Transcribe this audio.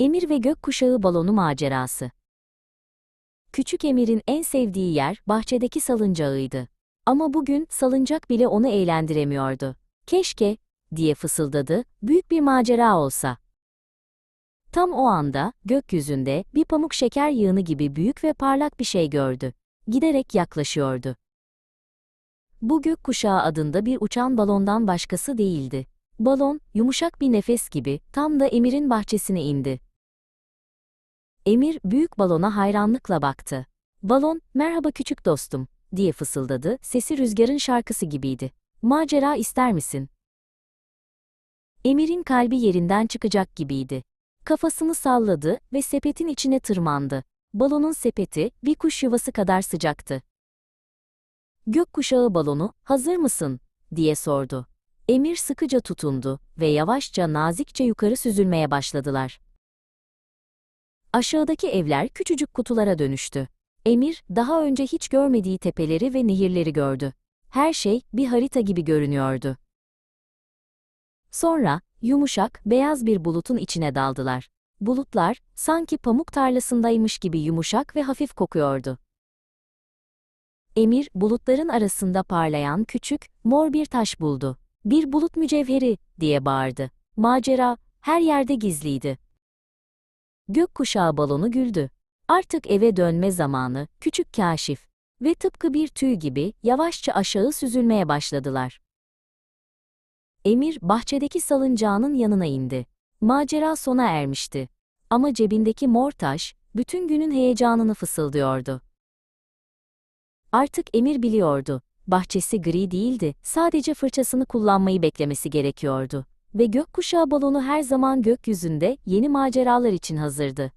Emir ve gökkuşağı balonu macerası. Küçük Emir'in en sevdiği yer bahçedeki salıncağıydı. Ama bugün salıncak bile onu eğlendiremiyordu. Keşke, diye fısıldadı, büyük bir macera olsa. Tam o anda, gökyüzünde, bir pamuk şeker yığını gibi büyük ve parlak bir şey gördü. Giderek yaklaşıyordu. Bu gökkuşağı adında bir uçan balondan başkası değildi. Balon, yumuşak bir nefes gibi, tam da Emir'in bahçesine indi. Emir, büyük balona hayranlıkla baktı. Balon, merhaba küçük dostum, diye fısıldadı, sesi rüzgarın şarkısı gibiydi. Macera ister misin? Emir'in kalbi yerinden çıkacak gibiydi. Kafasını salladı ve sepetin içine tırmandı. Balonun sepeti, bir kuş yuvası kadar sıcaktı. Gökkuşağı balonu, hazır mısın? diye sordu. Emir sıkıca tutundu ve yavaşça nazikçe yukarı süzülmeye başladılar. Aşağıdaki evler küçücük kutulara dönüştü. Emir, daha önce hiç görmediği tepeleri ve nehirleri gördü. Her şey bir harita gibi görünüyordu. Sonra, yumuşak, beyaz bir bulutun içine daldılar. Bulutlar, sanki pamuk tarlasındaymış gibi yumuşak ve hafif kokuyordu. Emir, bulutların arasında parlayan küçük, mor bir taş buldu. Bir bulut mücevheri, diye bağırdı. Macera, her yerde gizliydi. Gökkuşağı balonu güldü. Artık eve dönme zamanı, küçük kaşif. Ve tıpkı bir tüy gibi, yavaşça aşağı süzülmeye başladılar. Emir, bahçedeki salıncağının yanına indi. Macera sona ermişti. Ama cebindeki mor taş, bütün günün heyecanını fısıldıyordu. Artık Emir biliyordu. Bahçesi gri değildi, sadece fırçasını kullanmayı beklemesi gerekiyordu. Ve gökkuşağı balonu her zaman gökyüzünde yeni maceralar için hazırdı.